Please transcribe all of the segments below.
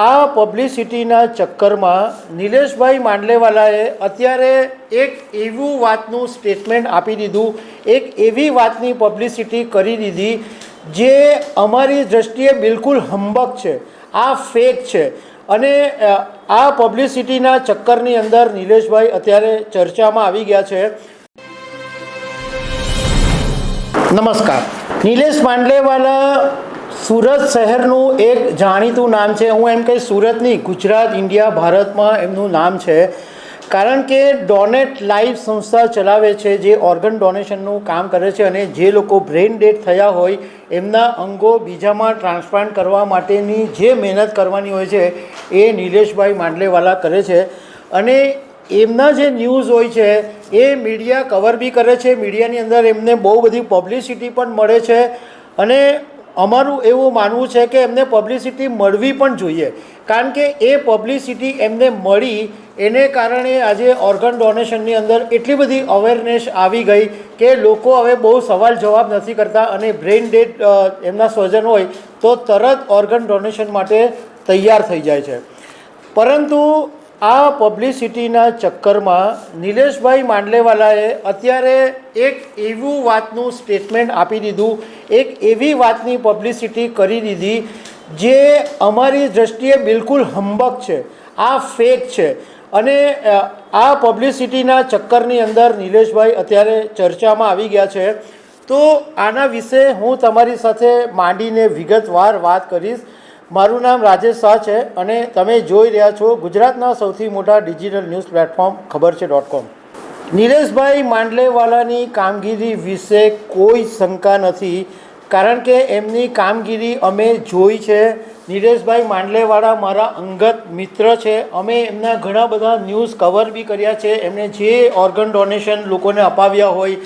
આ પબ્લિસિટીના ચક્કરમાં નિલેશભાઈ માંડલેવાલાએ અત્યારે એક એવું વાતનું સ્ટેટમેન્ટ આપી દીધું, એક એવી વાતની પબ્લિસિટી કરી દીધી જે અમારી દૃષ્ટિએ બિલકુલ હંબક છે, આ ફેક છે. અને આ પબ્લિસિટીના ચક્કરની અંદર નિલેશભાઈ અત્યારે ચર્ચામાં આવી ગયા છે. નમસ્કાર. નિલેશ માંડલેવાલા સુરત શહેરનું એક જાણીતું નામ છે. હું એમ કહીશ સુરત નહીં, ગુજરાત, ઇન્ડિયા, ભારતમાં એમનું નામ છે. કારણ કે ડોનેટ લાઈવ સંસ્થા ચલાવે છે, જે ઓર્ગન ડોનેશનનું કામ કરે છે અને જે લોકો બ્રેઇન ડેડ થયા હોય, એમના અંગો બીજામાં ટ્રાન્સપ્લાન્ટ કરવા માટેની જે મહેનત કરવાની હોય છે, એ નિલેશભાઈ માંડલેવાલા કરે છે. અને એમના જે ન્યૂઝ હોય છે, એ મીડિયા કવર બી કરે છે. મીડિયાની અંદર એમને બહુ બધી પબ્લિસિટી પણ મળે છે. અને અમારું એવું માનવું છે કે એમને પબ્લિસિટી મળવી પણ જોઈએ. કારણ કે એ પબ્લિસિટી એમને મળી, એને કારણે આજે ઓર્ગન ડોનેશનની અંદર એટલી બધી અવેરનેસ આવી ગઈ કે લોકો હવે બહુ સવાલ જવાબ નથી કરતા અને બ્રેઇન ડેડ એમના સ્વજન હોય તો તરત ઓર્ગન ડોનેશન માટે તૈયાર થઈ જાય છે. પરંતુ આ પબ્લિસિટીના ચક્કરમાં નિલેશભાઈ માંડલેવાલાએ અત્યારે એક એવું વાતનું સ્ટેટમેન્ટ આપી દીધું, એક એવી વાતની પબ્લિસિટી કરી દીધી, જે અમારી દૃષ્ટિએ બિલકુલ હંબક છે, આ ફેક છે. અને આ પબ્લિસિટીના ચક્કરની અંદર નિલેશભાઈ અત્યારે ચર્ચામાં આવી ગયા છે. તો આના વિશે હું તમારી સાથે માંડીને વિગતવાર વાત કરીશ. મારું નામ રાજેશ શાહ છે અને તમે જોઈ રહ્યા છો ગુજરાતના સૌથી મોટા ડિજિટલ ન્યૂઝ પ્લેટફોર્મ, ખબર છે ડોટ કોમ. નિલેશભાઈ માંડલેવાલાની કામગીરી વિશે કોઈ શંકા નથી, કારણ કે એમની કામગીરી અમે જોઈ છે. નિલેશભાઈ માંડલેવાળા મારા અંગત મિત્ર છે. અમે એમના ઘણા બધા ન્યૂઝ કવર બી કર્યા છે. એમણે જે ઓર્ગન ડોનેશન લોકોને અપાવ્યા હોય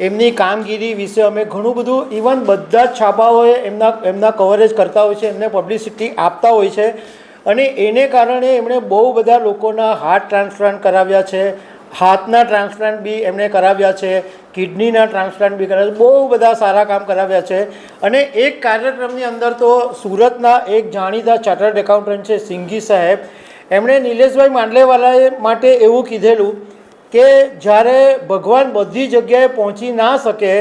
એમની કામગીરી વિશે અમે ઘણું બધું ઇવન બધા જ છાપાઓએ એમના એમના કવરેજ કરતા હોય છે, એમને પબ્લિસિટી આપતા હોય છે. અને એને કારણે એમણે બહુ બધા લોકોના હાર્ટ ટ્રાન્સપ્લાન્ટ કરાવ્યા છે, હાથના ટ્રાન્સપ્લાન્ટ બી એમણે કરાવ્યા છે કિડનીના ટ્રાન્સપ્લાન્ટ બી કરાવ્યા બહુ બધા સારા કામ કરાવ્યા છે. અને એક કાર્યક્રમની અંદર તો સુરતના એક જાણીતા ચાર્ટર્ડ એકાઉન્ટન્ટ છે, સિંઘી સાહેબ. એમણે નિલેશભાઈ માંડલેવાલાએ માટે એવું કીધેલું કે જ્યારે ભગવાન બધી જગ્યાએ પહોંચી ના શકે,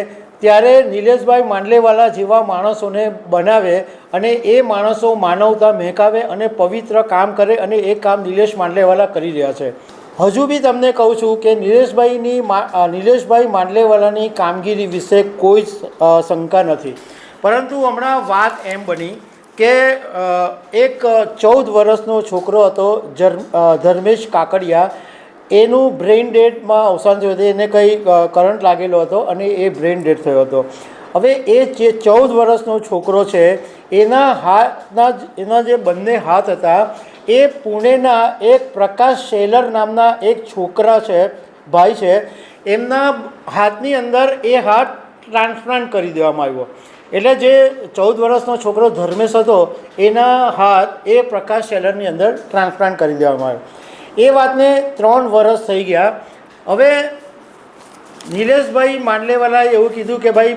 ત્યારે નિલેશભાઈ માંડલેવાલા જેવા માણસોને બનાવે અને એ માણસો માનવતા મહેકાવે અને પવિત્ર કામ કરે અને એ કામ નિલેશ માંડલેવાલા કરી રહ્યા છે. હજુ બી તમને કહું છું કે નિલેશભાઈની નિલેશભાઈ માંડલેવાલાની કામગીરી વિશે કોઈ શંકા નથી. પરંતુ હમણાં વાત એમ બની કે એક ચૌદ વર્ષનો છોકરો હતો ધર્મેશ કાકડિયા. એનું બ્રેઇન ડેડમાં અવસાન થયું હતું, એને કંઈ કરંટ લાગેલો હતો અને એ બ્રેઇન ડેડ થયો હતો. હવે એ જે ચૌદ વર્ષનો છોકરો છે, એના હાથના એના જે બંને હાથ હતા, એ પુણેના એક પ્રકાશ શેલર નામના એક છોકરા છે, ભાઈ છે, એમના હાથની અંદર એ હાથ ટ્રાન્સપ્લાન્ટ કરી દેવામાં આવ્યો. એટલે જે ચૌદ વર્ષનો છોકરો ધર્મેશ હતો, એના હાથ એ પ્રકાશ શેલરની અંદર ટ્રાન્સપ્લાન્ટ કરી દેવામાં આવ્યો. એ વાતને ત્રણ વર્ષ થઈ ગયા. હવે નિલેશભાઈ માંડલેવાલાએ એવું કીધું કે ભાઈ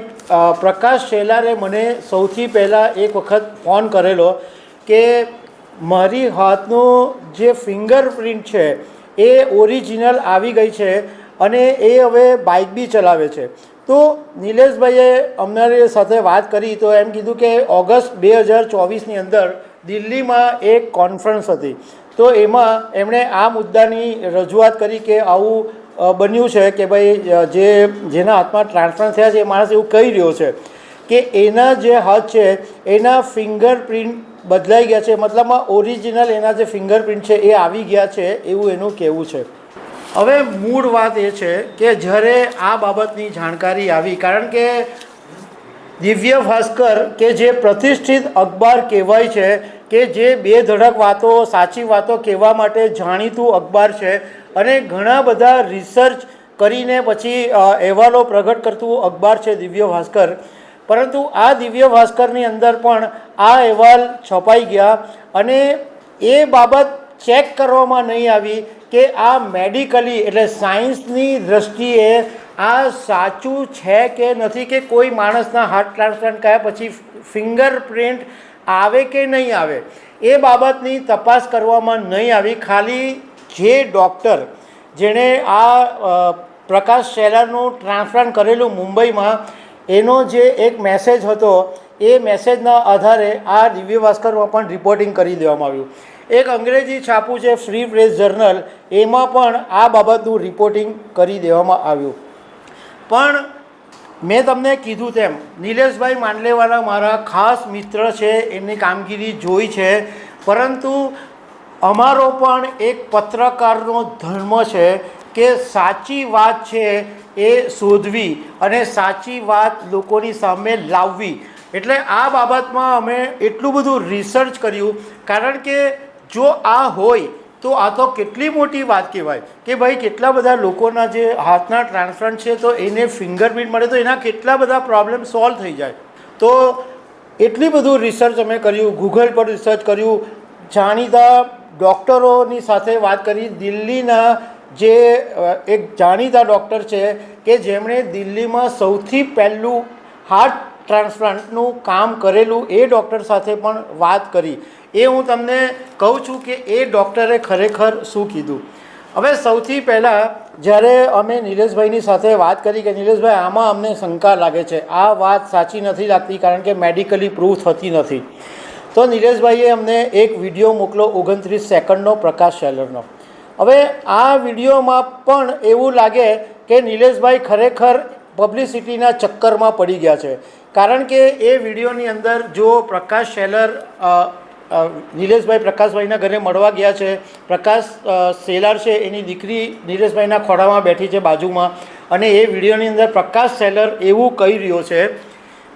પ્રકાશ શેલારે મને સૌથી પહેલાં એક વખત ફોન કરેલો કે મારી હાથનો જે ફિંગરપ્રિન્ટ છે એ ઓરિજિનલ આવી ગઈ છે અને એ હવે બાઇક બી ચલાવે છે. તો નિલેશભાઈએ અમારી સાથે વાત કરી તો એમ કીધું કે ઓગસ્ટ બે હજાર ચોવીસની અંદર દિલ્હીમાં એક કોન્ફરન્સ હતી. તો એમાં એમણે આ મુદ્દાની રજૂઆત કરી કે આવું બન્યું છે કે ભાઈ જે, જેના હાથમાં ટ્રાન્સફર થયા છે એ માણસ એવું કહી રહ્યો છે કે એના જે હાથ છે, એના ફિંગરપ્રિન્ટ બદલાઈ ગયા છે. મતલબમાં ઓરિજિનલ એના જે ફિંગરપ્રિન્ટ છે એ આવી ગયા છે એવું એનું કહેવું છે. હવે મૂળ વાત એ છે કે જ્યારે આ બાબતની જાણકારી આવી, કારણ કે દિવ્ય ભાસ્કર કે જે પ્રતિષ્ઠિત અખબાર કહેવાય છે કે જે બે ધડક વાતો, સાચી વાતો કહેવા માટે જાણીતું અખબાર છે અને ઘણા બધા રિસર્ચ કરીને પછી અહેવાલો પ્રગટ કરતું અખબાર છે દિવ્ય ભાસ્કર. પરંતુ આ દિવ્ય ભાસ્કરની અંદર પણ આ અહેવાલ છપાઈ ગયા અને એ બાબત ચેક કરવામાં નહીં આવી કે આ મેડિકલી એટલે સાયન્સની દ્રષ્ટિએ આ સાચું છે કે નથી કે કોઈ માણસના હાર્ટ ટ્રાન્સપ્લાન્ટ કયા પછી ફિંગરપ્રિન્ટ આવે કે નહીં આવે, એ બાબતની તપાસ કરવામાં નહીં આવી. ખાલી જે ડૉક્ટર જેણે આ પ્રકાશ શેલરનું ટ્રાન્સપ્લાન્ટ કરેલું મુંબઈમાં, એનો જે એક મેસેજ હતો, એ મેસેજના આધારે આ દિવ્ય ભાસ્કરમાં પણ રિપોર્ટિંગ કરી દેવામાં આવ્યું. એક અંગ્રેજી છાપું છે, ફ્રી પ્રેસ જર્નલ, એમાં પણ આ બાબતનું રિપોર્ટિંગ કરી દેવામાં આવ્યું. પણ મેં તમને કીધું તેમ, નિલેશભાઈ માંડલેવાલા મારા ખાસ મિત્ર છે, એમની કામગીરી જોઈ છે, પરંતુ અમારો પણ એક પત્રકારનો ધર્મ છે કે સાચી વાત છે એ શોધવી અને સાચી વાત લોકોની સામે લાવવી. એટલે આ બાબતમાં અમે એટલું બધું રિસર્ચ કર્યું, કારણ કે જો આ હોય તો આ તો કેટલી મોટી વાત કહેવાય કે ભાઈ કેટલા બધા લોકોના જે હાથના ટ્રાન્સપ્લાન્ટ છે, તો એને ફિંગરપ્રિન્ટ મળે તો એના કેટલા બધા પ્રોબ્લેમ સોલ્વ થઈ જાય. તો એટલી બધું રિસર્ચ અમે કર્યું ગૂગલ પર રિસર્ચ કર્યું, જાણીતા ડૉક્ટરોની સાથે વાત કરી, દિલ્હીના જે એક જાણીતા ડૉક્ટર છે કે જેમણે દિલ્હીમાં સૌથી પહેલું હાર્ટ ટ્રાન્સપ્લાન્ટનું કામ કરેલું એ ડૉક્ટર સાથે પણ વાત કરી. એ હું તમને કહું છું કે એ ડૉક્ટરે ખરેખર શું કીધું. હવે સૌથી પહેલાં જ્યારે અમે નિલેશભાઈની સાથે વાત કરી કે નિલેશભાઈ, આમાં અમને શંકા લાગે છે. આ વાત સાચી નથી લાગતી કારણ કે મેડિકલી પ્રૂફ થતી નથી. તો નિલેશભાઈએ અમને એક વીડિયો મોકલો ઓગણત્રીસ સેકન્ડનો પ્રકાશ શેલરનો હવે આ વિડીયોમાં પણ એવું લાગે કે નિલેશભાઈ ખરેખર પબ્લિસિટીના ચક્કરમાં પડી ગયા છે. કારણ કે એ વિડીયોની અંદર જો પ્રકાશ શેલર નિલેશભાઈ પ્રકાશભાઈના ઘરે મળવા ગયા છે. પ્રકાશ સેલાર છે, એની દીકરી નિલેશભાઈના ખોળામાં બેઠી છે બાજુમાં. અને એ વિડીયોની અંદર પ્રકાશ સેલર એવું કહી રહ્યો છે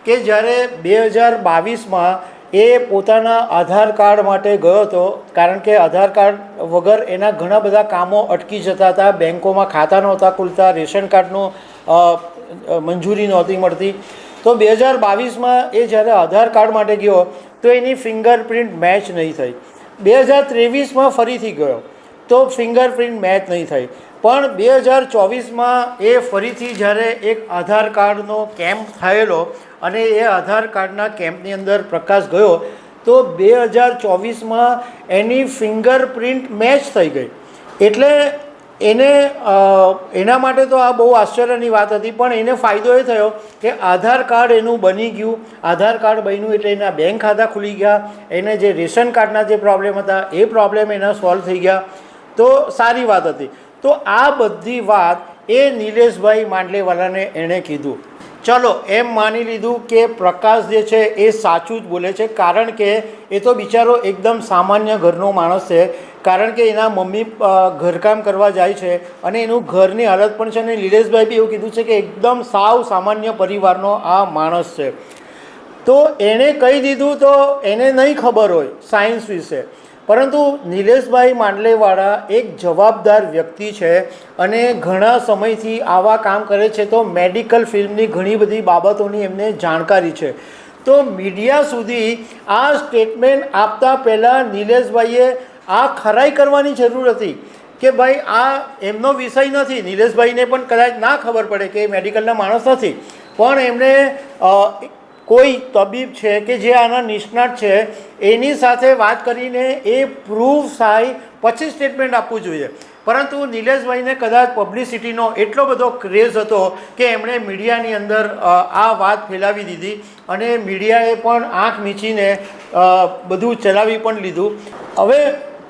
કે જ્યારે બે હજાર બાવીસમાં એ પોતાના આધાર કાર્ડ માટે ગયો હતો, કારણ કે આધાર કાર્ડ વગર એના ઘણા બધા કામો અટકી જતા હતા, બેંકોમાં ખાતા નહોતા ખુલતા, રેશન કાર્ડનું મંજૂરી નહોતી મળતી. તો બે હજાર બાવીસમાં એ જ્યારે આધાર કાર્ડ માટે ગયો તો એની ફિંગરપ્રિન્ટ મેચ નહીં થઈ બે હજાર ત્રેવીસમાં ફરીથી ગયો, તો ફિંગરપ્રિન્ટ મેચ નહીં થઈ પણ બે હજાર ચોવીસમાં એ ફરીથી જ્યારે એક આધાર કાર્ડનો કેમ્પ થયેલો અને એ આધાર કાર્ડના કેમ્પની અંદર પ્રકાશ ગયો, તો બે હજાર ચોવીસમાં એની ફિંગરપ્રિન્ટ મેચ થઈ ગઈ. એટલે એને એના માટે તો આ બહુ આશ્ચર્યની વાત હતી, પણ એને ફાયદો એ થયો કે આધાર કાર્ડ એનું બની ગયું. આધાર કાર્ડ બન્યું એટલે એના બેંક ખાતા ખુલી ગયા. એને જે રેશન કાર્ડના જે પ્રોબ્લેમ હતા, એ પ્રોબ્લેમ એના સોલ્વ થઈ ગયા. તો સારી વાત હતી. તો આ બધી વાત એ નિલેશભાઈ માંડલેવાલાને એણે કીધું. ચલો, એમ માની લીધું કે પ્રકાશ જે છે એ સાચું જ બોલે છે, કારણ કે એ તો બિચારો એકદમ સામાન્ય ઘરનો માણસ છે. કારણ કે એના મમ્મી ઘરકામ કરવા જાય છે અને એનું ઘરની હાલત પણ છે અને નિલેશભાઈ બી એવું કીધું છે કે એકદમ સાવ સામાન્ય પરિવારનો આ માણસ છે. તો એણે કહી દીધું તો એને નહીં ખબર હોય સાયન્સ વિશે. પરંતુ નિલેશભાઈ માંડલેવાળા એક જવાબદાર વ્યક્તિ છે અને ઘણા સમયથી આવા કામ કરે છે તો મેડિકલ ફિલ્મની ઘણી બધી બાબતોની એમને જાણકારી છે. તો મીડિયા સુધી આ સ્ટેટમેન્ટ આપતા પહેલાં નિલેશભાઈએ આ ખરાઈ કરવાની જરૂર હતી કે ભાઈ આ એમનો વિષય નથી. નિલેશભાઈને પણ કદાચ ના ખબર પડે કે એ મેડિકલના માણસ નથી. પણ એમણે કોઈ તબીબ છે કે જે આના નિષ્ણાત છે, એની સાથે વાત કરીને એ પ્રૂફ થાય પછી સ્ટેટમેન્ટ આપવું જોઈએ. પરંતુ નિલેશભાઈને કદાચ પબ્લિસિટીનો એટલો બધો ક્રેઝ હતો કે એમણે મીડિયાની અંદર આ વાત ફેલાવી દીધી અને મીડિયાએ પણ આંખ મીચીને બધું ચલાવી પણ લીધું. હવે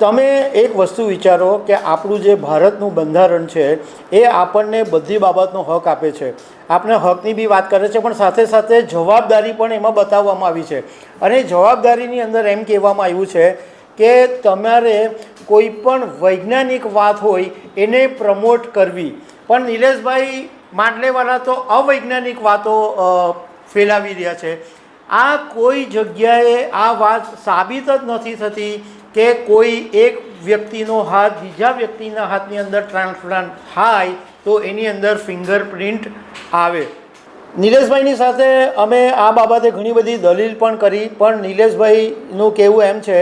તમે એક વસ્તુ વિચારો કે આપણું જે ભારતનું બંધારણ છે, એ આપણને બધી બાબતનો હક આપે છે. આપણે હકની બી વાત કરે છે, પણ સાથે સાથે જવાબદારી પણ એમાં બતાવવામાં આવી છે. અને જવાબદારીની અંદર એમ કહેવામાં આવ્યું છે કે તમારે કોઈ પણ વૈજ્ઞાનિક વાત હોય, એને પ્રમોટ કરવી. પણ નિલેશભાઈ માંડલેવાલા તો અવૈજ્ઞાનિક વાતો ફેલાવી રહ્યા છે. આ કોઈ જગ્યાએ આ વાત સાબિત જ નથી થતી કે કોઈ એક વ્યક્તિનો હાથ બીજા વ્યક્તિના હાથની અંદર ટ્રાન્સપ્લાન્ટ થાય તો એની અંદર ફિંગરપ્રિન્ટ આવે. નિલેશભાઈની સાથે અમે આ બાબતે ઘણી બધી દલીલ પણ કરી, પણ નિલેશભાઈનું કહેવું એમ છે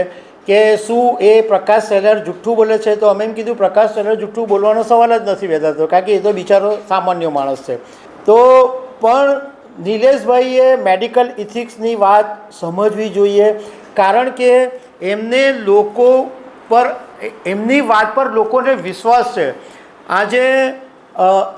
કે શું એ પ્રકાશ સેલર જુઠ્ઠું બોલે છે? તો અમે એમ કીધું, પ્રકાશ સેલર જુઠ્ઠું બોલવાનો સવાલ જ નથી વેદાતો કારણ કે એ તો બિચારો સામાન્ય માણસ છે. તો પણ નિલેશભાઈએ મેડિકલ ઇથિક્સની વાત સમજવી જોઈએ, કારણ કે એમને લોકો પર, એમની વાત પર લોકોને વિશ્વાસ છે. આજે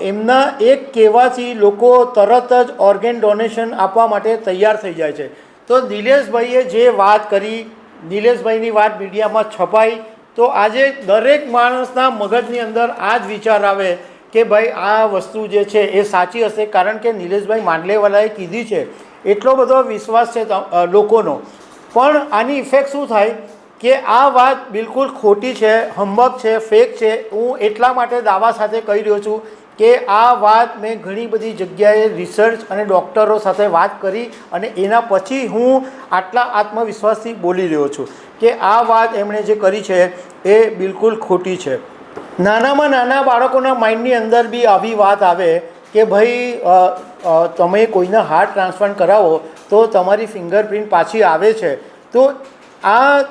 એમના એક કહેવાથી લોકો તરત જ ઓર્ગેન ડોનેશન આપવા માટે તૈયાર થઈ જાય છે. તો નિલેશભાઈએ જે વાત કરી, નિલેશભાઈની વાત મીડિયામાં છપાઈ, તો આજે દરેક માણસના મગજની અંદર આ જ વિચાર આવે કે ભાઈ, આ વસ્તુ જે છે એ સાચી હશે, કારણ કે નિલેશભાઈ માંડલેવાલાએ કીધી છે. એટલો બધો વિશ્વાસ છે લોકોનો. પણ આની ઇફેક્ટ શું થાય કે આ વાત બિલકુલ ખોટી છે હંબક છે ફેક છે. હું એટલા માટે દાવા સાથે કહી રહ્યો છું કે આ વાત મેં ઘણી બધી જગ્યાએ રિસર્ચ અને ડૉક્ટરો સાથે વાત કરી અને એના પછી હું આટલા આત્મવિશ્વાસથી બોલી રહ્યો છું કે આ વાત એમણે જે કરી છે એ બિલકુલ ખોટી છે. નાનામાં નાના બાળકોના માઇન્ડની અંદર બી આવી વાત આવે કે ભાઈ તમે કોઈને હાર્ટ ટ્રાન્સપ્લાન્ટ કરાવો તો તમારી ફિંગરપ્રિન્ટ પાછી આવે છે. તો આ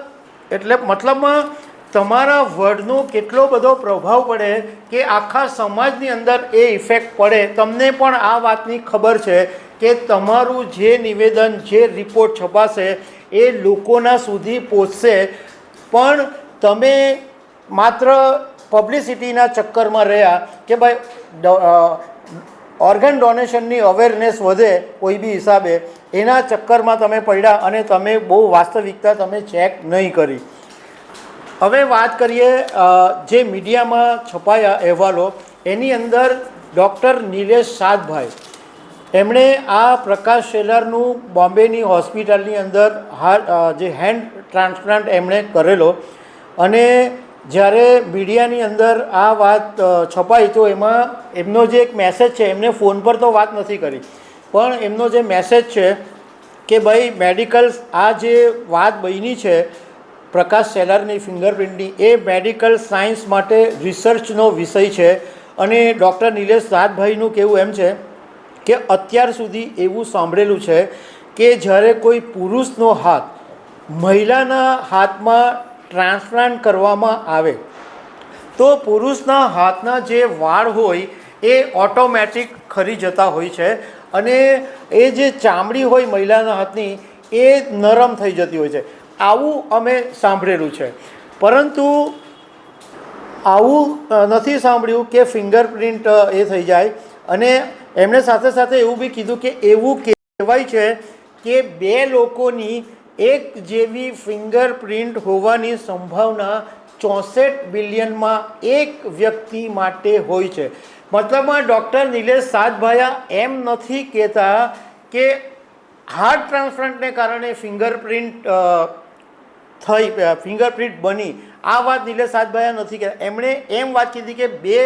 એટલે મતલબમાં તમારા વર્ડનો કેટલો બધો પ્રભાવ પડે કે આખા સમાજની અંદર એ ઇફેક્ટ પડે. તમને પણ આ વાતની ખબર છે કે તમારું જે નિવેદન, જે રિપોર્ટ છપાશે એ લોકોના સુધી પહોંચશે. પણ તમે માત્ર પબ્લિસિટીના ચક્કરમાં રહ્યા કે ભાઈ ઓર્ગન ડોનેશનની અવેરનેસ વધે, કોઈ બી હિસાબે, એના ચક્કરમાં તમે પડ્યા અને તમે બહુ વાસ્તવિકતા તમે ચેક નહીં કરી. હવે વાત કરીએ જે મીડિયામાં છપાયા અહેવાલો, એની અંદર ડૉક્ટર નિલેશ સાતભાઈ એમણે આ પ્રકાશ શેલરનું બોમ્બેની હોસ્પિટલની અંદર હાર્ટ જે હેન્ડ ટ્રાન્સપ્લાન્ટ એમણે કરેલો અને જ્યારે મીડિયાની અંદર આ વાત છપાઈ તો એમાં એમનો જે એક મેસેજ છે, એમને ફોન પર તો વાત નથી કરી. પણ એમનો જે મેસેજ છે કે ભાઈ મેડિકલ આ જે વાત બની છે, પ્રકાશ સેલરની ફિંગરપ્રિન્ટની એ મેડિકલ સાયન્સ માટે રિસર્ચનો વિષય છે. અને ડૉક્ટર નિલેશ સાદભાઈનું કહેવું એમ છે કે અત્યાર સુધી એવું સાંભળેલું છે કે જ્યારે કોઈ પુરુષનો હાથ મહિલાના હાથમાં ટ્રાન્સપ્લાન્ટ કરવામાં આવે. તો પુરુષના હાથના જે વાળ હોય, એ ઓટોમેટિક ખરી જતા હોય છે અને એ જે ચામડી હોય મહિલાના હાથની, એ નરમ થઈ જતી હોય છે. આવું અમે સાંભળેલું છે. પરંતુ આવું નથી સાંભળ્યું કે ફિંગરપ્રિન્ટ એ થઈ જાય. અને એમણે સાથે સાથે એવું બી કીધું કે એવું કહેવાય છે કે બે લોકોની એક જેવી ફિંગરપ્રિન્ટ હોવાની સંભાવના ચોસઠ બિલિયનમાં એક વ્યક્તિ માટે હોય છે. મતલબમાં ડૉક્ટર નિલેશ સાતભાયા એમ નથી કહેતા કે હાર્ટ ટ્રાન્સપ્લાન્ટને કારણે ફિંગરપ્રિન્ટ થઈ ફિંગરપ્રિન્ટ બની. આ વાત નિલેશ સાતભાયા નથી કહેતા. એમણે એમ વાત કીધી કે બે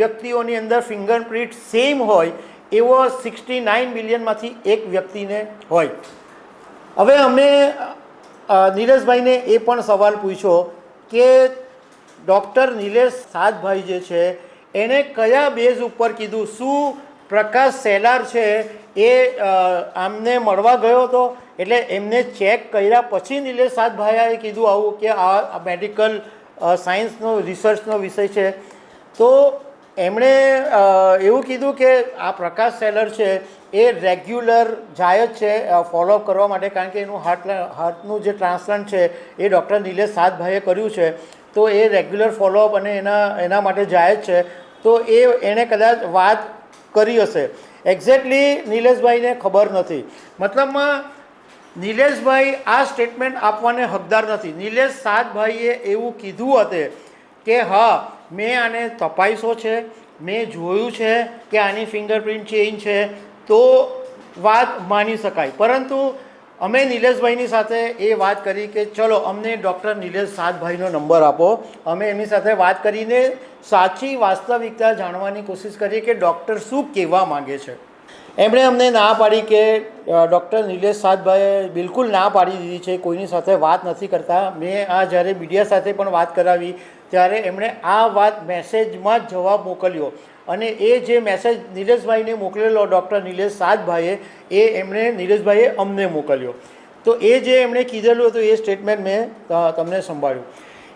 વ્યક્તિઓની અંદર ફિંગરપ્રિન્ટ સેમ હોય એવો સિક્સટી નાઇન બિલિયનમાંથી એક વ્યક્તિને હોય. હવે અમે અ, એ પણ સવાલ પૂછ્યો કે ડૉક્ટર નિલેશ સાતભાઈ જે છે એણે કયા બેઝ ઉપર કીધું? શું પ્રકાશ સેલાર છે એ આમને મળવા ગયો હતો? એટલે એમને ચેક કર્યા પછી નિલેશ સાતભાઈએ કીધું આવું કે આ મેડિકલ સાયન્સનો રિસર્ચનો વિષય છે. તો એમણે એવું કીધું કે આ પ્રકાશ સેલર છે એ રેગ્યુલર જાય જ છે ફોલોઅપ કરવા માટે કારણ કે એનું હાર્ટ હાર્ટનું જે ટ્રાન્સપ્લાન્ટ છે એ ડૉક્ટર નિલેશ સાતભાઈએ કર્યું છે. તો એ રેગ્યુલર ફોલોઅપ અને એના એના માટે જાય જ છે. તો એ એણે કદાચ વાત કરી હશે. એક્ઝેક્ટલી નિલેશભાઈને ખબર નથી. મતલબમાં નિલેશભાઈ આ સ્ટેટમેન્ટ આપવાને હકદાર નથી. નિલેશ સાતભાઈએ એવું કીધું હતું કે હા મેં આને તપાસ્યો છે, મેં જોયું છે કે આની ફિંગરપ્રિન્ટ ચેન્જ છે, તો વાત માની શકાય. પરંતુ અમે નિલેશભાઈની સાથે એ વાત કરી કે ચલો, અમને ડૉક્ટર નિલેશ સાતભાઈનો નંબર આપો. અમે એમની સાથે વાત કરીને સાચી વાસ્તવિકતા જાણવાની કોશિશ કરીએ કે ડૉક્ટર શું કહેવા માગે છે. એમણે અમને ના પાડી કે ડૉક્ટર નિલેશ સાતભાઈએ બિલકુલ ના પાડી દીધી છે, કોઈની સાથે વાત નથી કરતા. મેં આ જ્યારે મીડિયા સાથે પણ વાત કરાવી ત્યારે એમણે આ વાત મેસેજમાં જવાબ મોકલ્યો. અને એ જે મેસેજ નિલેશભાઈને મોકલેલો, ડૉક્ટર નિલેશ સાતભાઈએ એ એમણે નિલેશભાઈએ અમને મોકલ્યો. તો એ જે એમણે કીધેલું હતું, એ સ્ટેટમેન્ટ મેં તમને સંભાળ્યું.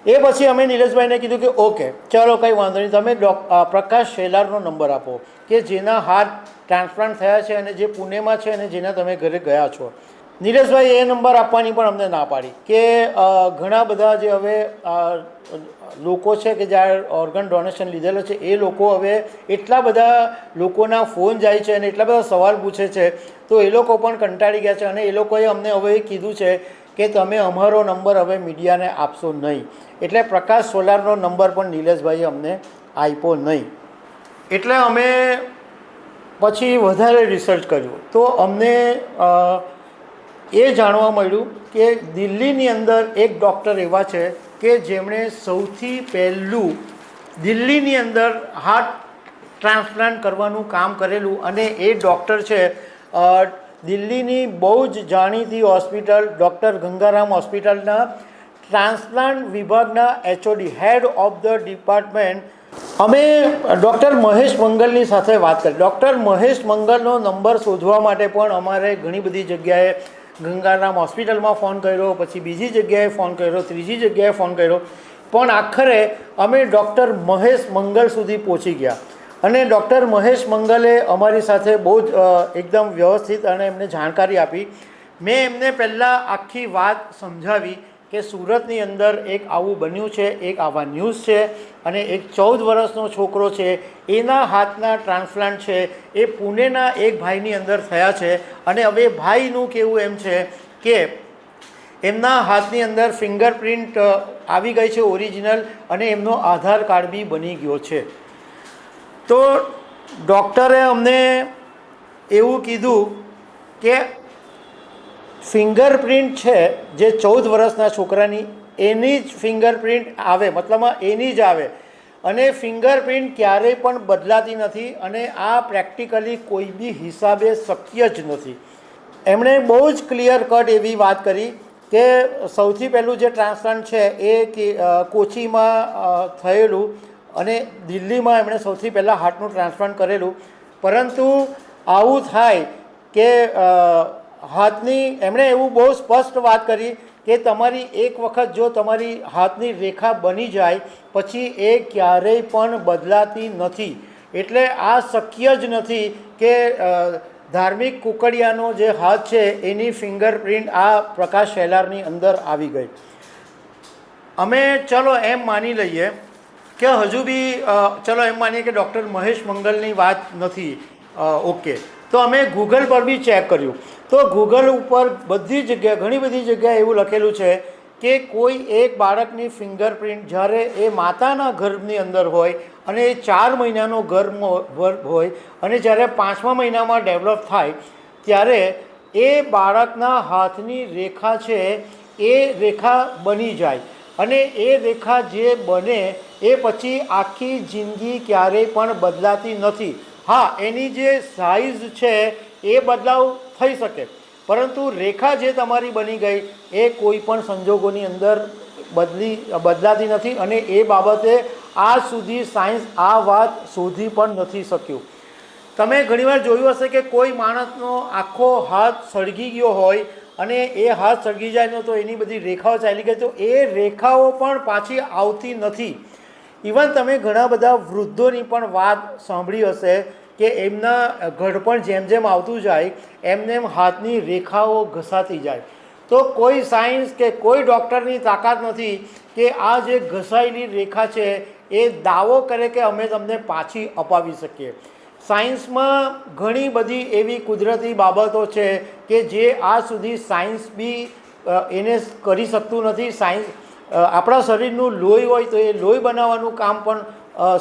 એ પછી અમે નિલેશભાઈને કીધું કે, ઓકે, ચલો, કંઈ વાંધો નહીં. તમે ડોક પ્રકાશ શેલારનો નંબર આપો, કે જેના હાર્ટ ટ્રાન્સપ્લાન્ટ થયા છે અને જે પુણેમાં છે અને જેના તમે ઘરે ગયા છો. નીરજભાઈ એ નંબર આપવાની પણ અમને ના પાડી કે ઘણા બધા જે હવે લોકો છે કે જ્યારે ઓર્ગન ડોનેશન લીધેલો છે, એ લોકો હવે એટલા બધા લોકોના ફોન જાય છે અને એટલા બધા સવાલ પૂછે છે, તો એ લોકો પણ કંટાળી ગયા છે અને એ લોકોએ અમને હવે કીધું છે કે તમે અમારો નંબર હવે મીડિયાને આપશો નહીં. એટલે પ્રકાશ સોલારનો નંબર પણ નિલેશભાઈએ અમને આપ્યો નહીં. એટલે અમે પછી વધારે રિસર્ચ કર્યું. તો અમને એ જાણવા મળ્યું કે દિલ્હીની અંદર એક ડૉક્ટર એવા છે કે જેમણે સૌથી પહેલું દિલ્હીની અંદર હાર્ટ ટ્રાન્સપ્લાન્ટ કરવાનું કામ કરેલું અને એ ડૉક્ટર છે દિલ્હીની બહુ જ જાણીતી હોસ્પિટલ ડૉક્ટર ગંગારામ હોસ્પિટલના ટ્રાન્સપ્લાન્ટ વિભાગના HOD, head of the department. અમે ડૉક્ટર મહેશ મંગલની સાથે વાત કરી. ડૉક્ટર મહેશ મંગલનો નંબર શોધવા માટે પણ અમારે ઘણી બધી જગ્યાએ ગંગારામ હોસ્પિટલમાં ફોન કર્યો, પછી બીજી જગ્યાએ ફોન કર્યો, ત્રીજી જગ્યાએ ફોન કર્યો. પણ આખરે અમે ડૉક્ટર મહેશ મંગલ સુધી પહોંચી ગયા. અને ડૉક્ટર મહેશ મંગલે અમારી સાથે બહુ જ એકદમ વ્યવસ્થિત અને એમને જાણકારી આપી. મેં એમને પહેલાં આખી વાત સમજાવી કે સુરતની અંદર એક આવું બન્યું છે, એક આવા ન્યૂઝ છે અને એક ચૌદ વર્ષનો છોકરો છે, એના હાથના ટ્રાન્સપ્લાન્ટ છે, એ પુણેના એક ભાઈની અંદર થયા છે અને હવે ભાઈનું કેવું એમ છે કે એમના હાથની અંદર ફિંગરપ્રિન્ટ આવી ગઈ છે ઓરિજિનલ અને એમનો આધાર કાર્ડ બી બની ગયો છે. તો ડૉક્ટરે અમને એવું કીધું કે ફિંગરપ્રિન્ટ છે, જે ચૌદ વર્ષના છોકરાની, એની જ ફિંગરપ્રિન્ટ આવે, મતલબમાં એની જ આવે. અને ફિંગરપ્રિન્ટ ક્યારેય પણ બદલાતી નથી અને આ પ્રેક્ટિકલી કોઈ બી હિસાબે શક્ય જ નથી. એમણે બહુ જ ક્લિયર કટ એવી વાત કરી કે સૌથી પહેલું જે ટ્રાન્સપ્લાન્ટ છે એ કોચીમાં થયેલું અને દિલ્હીમાં એમણે સૌથી પહેલાં હાર્ટનું ટ્રાન્સપ્લાન્ટ કરેલું. પરંતુ આવું થાય કે હાથની એમણે એવું બહુ સ્પષ્ટ વાત કરી કે તમારી એક વખત જો તમારી હાથની રેખા બની જાય, પછી એ ક્યારેય પણ બદલાતી નથી. એટલે આ શક્ય જ નથી કે ધાર્મિક કુકડિયાનો જે હાથ છે, એની ફિંગરપ્રિન્ટ આ પ્રકાશ શેલારની અંદર આવી ગઈ. અમે ચલો એમ માની લઈએ કે હજુ બી ચલો એમ માનીએ કે ડૉક્ટર મહેશ મંગલની વાત નથી ઓકે. તો અમે ગૂગલ પર બી ચેક કર્યું. તો ગૂગલ ઉપર બધી જગ્યાએ, ઘણી બધી જગ્યાએ એવું લખેલું છે કે કોઈ એક બાળકની ફિંગરપ્રિન્ટ જ્યારે એ માતાના ગર્ભની અંદર હોય અને એ ચાર મહિનાનો ગર્ભ હોય અને જ્યારે પાંચમા મહિનામાં ડેવલપ થાય, ત્યારે એ બાળકના હાથની રેખા છે એ રેખા બની જાય. અને એ રેખા જે બને એ પછી આખી જિંદગી ક્યારેય પણ બદલાતી નથી. હા, એની જે સાઇઝ છે, એ બદલાવ થઈ શકે. પરંતુ રેખા જે તમારી બની ગઈ, એ કોઈ પણ સંજોગોની અંદર બદલી, બદલાતી નથી અને એ બાબતે આજ સુધી સાયન્સ આ વાત શોધી પણ નથી શક્યું. તમે ઘણીવાર જોયું હશે કે કોઈ માણસનો આખો હાથ સળગી ગયો હોય અને એ હાથ સળગી જાય તો એની બધી રેખાઓ ચાલી ગઈ, તો એ રેખાઓ પણ પાછી આવતી નથી. ઇવન તમે ઘણા બધા વૃદ્ધોની પણ વાત સાંભળી હશે કે એમના ઘડપણ જેમ જેમ આવતું જાય એમને એમ હાથની રેખાઓ ઘસાતી જાય. તો કોઈ સાયન્સ કે કોઈ ડૉક્ટરની તાકાત નથી કે આ જે ઘસાયેલી રેખા છે, એ દાવો કરે કે અમે તમને પાછી અપાવી શકીએ. સાયન્સમાં ઘણી બધી એવી કુદરતી બાબતો છે કે જે આજ સુધી સાયન્સ બી એને કરી શકતું નથી. સાયન્સ આપણા શરીરનું લોહી હોય તો એ લોહી બનાવવાનું કામ પણ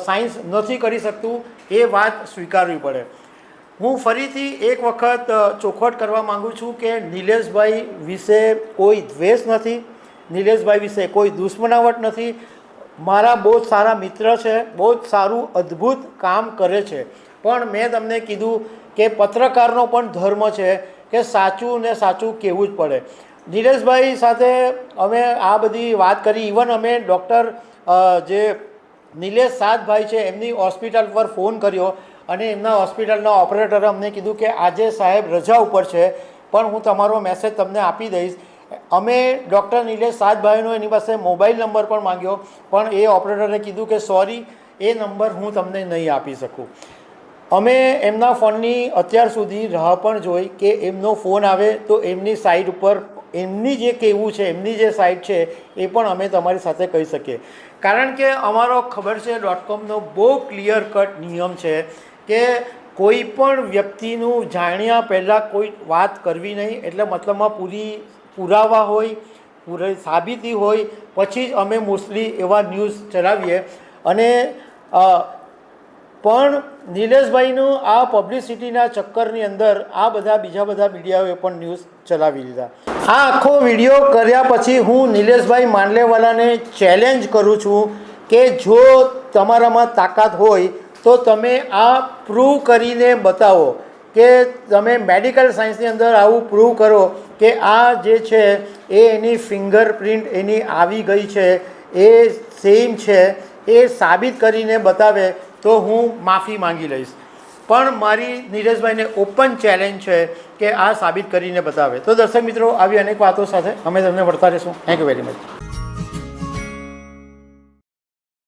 સાયન્સ નથી કરી શકતું. એ વાત સ્વીકારવી પડે. હું ફરીથી એક વખત ચોખવટ કરવા માગું છું કે નિલેશભાઈ વિશે કોઈ દ્વેષ નથી. નિલેશભાઈ વિશે કોઈ દુશ્મનાવટ નથી. મારા બહુ જ સારા મિત્ર છે, બહુ જ સારું, અદ્ભુત કામ કરે છે. પણ મેં તમને કીધું કે પત્રકારનો પણ ધર્મ છે, કે સાચું ને સાચું કહેવું જ પડે. નિલેશભાઈ સાથે અમે આ બધી વાત કરી. ઇવન અમે ડૉક્ટર જે નિલેશ સાતભાઈ છે, એમની હોસ્પિટલ પર ફોન કર્યો અને એમના હોસ્પિટલના ઓપરેટરે અમને કીધું કે આજે સાહેબ રજા ઉપર છે, પણ હું તમારો મેસેજ તમને આપી દઈશ. અમે ડૉક્ટર નિલેશ સાતભાઈનો એની પાસે મોબાઈલ નંબર પણ માંગ્યો, પણ એ ઓપરેટરે કીધું કે સોરી એ નંબર હું તમને નહીં આપી શકું. અમે એમના ફોનની અત્યાર સુધી રાહ પણ જોઈ કે એમનો ફોન આવે તો એમની સાઈડ ઉપર એમની જે કહેવું છે, એમની જે સાઇટ છે, એ પણ અમે તમારી સાથે કહી શકીએ. કારણ કે અમારો ખબર છે, ડોટ કોમનો બહુ ક્લિયર કટ નિયમ છે કે કોઈ પણ વ્યક્તિનું જાણ્યા પહેલાં કોઈ વાત કરવી નહીં, એટલે મતલબમાં પૂરી પુરાવા હોય, પૂરી સાબિતી હોય, પછી જ અમે મોસ્ટલી એવા ન્યૂઝ ચલાવીએ. અને પણ નિલેશભાઈનું આ પબ્લિસિટીના ચક્કરની અંદર આ બધા બીજા બધા મીડિયાઓએ પણ ન્યૂઝ ચલાવી લીધા. આ આખો વીડિયો કર્યા પછી હું નિલેશભાઈ માંડલેવાલાને ચેલેન્જ કરું છું કે જો તમારામાં તાકાત હોય તો તમે આ પ્રૂવ કરીને બતાવો કે તમે મેડિકલ સાયન્સની અંદર આવું પ્રૂવ કરો કે આ જે છે એ એની ફિંગરપ્રિન્ટ એની આવી ગઈ છે, એ સેમ છે, એ સાબિત કરીને બતાવે તો હું માફી માંગી લઈશ. પણ મારી નીરજભાઈને ઓપન ચેલેન્જ છે કે આ સાબિત કરીને બતાવે. તો દર્શક મિત્રો, આવી અનેક વાતો સાથે અમે તમને મળતા રહીશું. Thank you very much